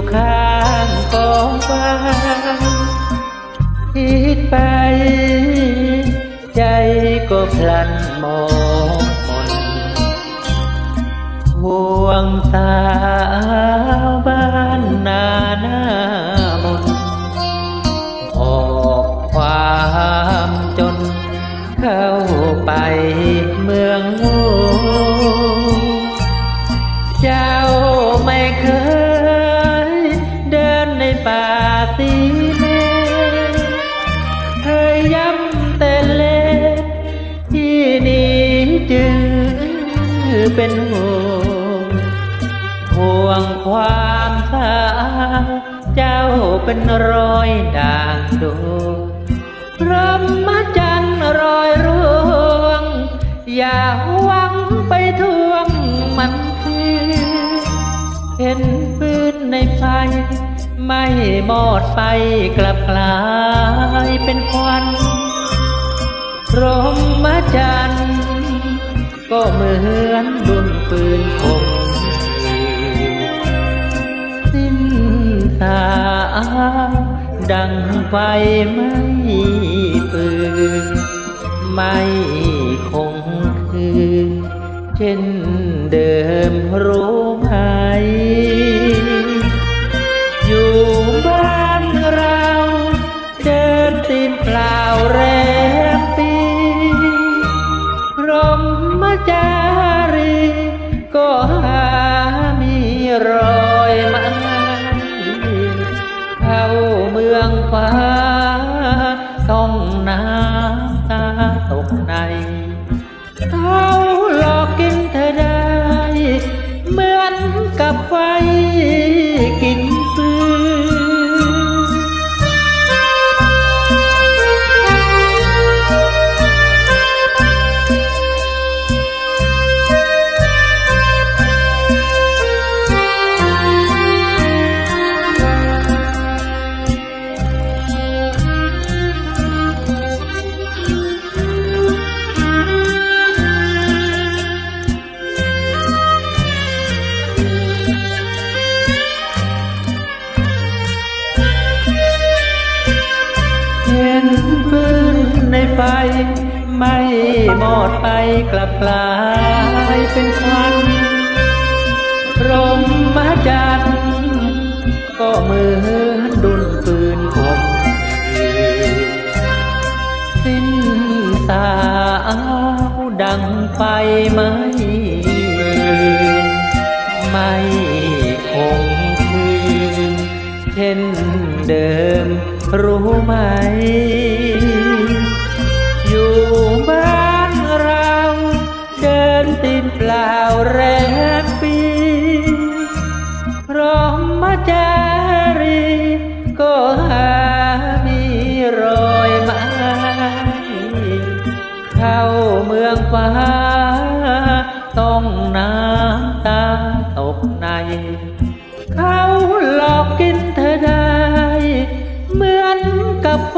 อยู่ข้างกองฟางคิดไป ใจก็พลันมองมนห่วงสาวบ้านนาหน้ามนออกความจนเข้าไปเมือง เป็นห่วงห่วงความสาวเจ้าเป็นรอยด่างดวงพรหมจันทร์รอยร่วง อย่าหวังไปทวงมันคืนเห็นปืนในไฟไม่หมอดไฟกลับกลายเป็นควันพรหมจันทร์ ก็เหมือนดุนปืนคมสิ้นสาดังไฟไม่ปืนไม่คงคืนเช่นเดิมรู้ไหม รอยมาเข้าเมืองฟ้าต้องน้ำตาตกในเขาหลอกกินเธอได้ เหมือนกับไฟ เห็นปืนในไฟ ไม่หมดไปกลับกลายเป็นควันรหมจันก็เหมือนดุนปืนคมสิ้นสาวดังไฟไม่ไม่คงคืนเช่นเดิม รู้ไหม อยู่บ้านเรา เดินตีนเปล่าแรมปีพร้อมมาจารี ก็หามีรอยไม้เข้าเมืองฟ้า ต้องน้ำตาตกใน เขาหลอกกินเธอได้ เหมือนกับไฟ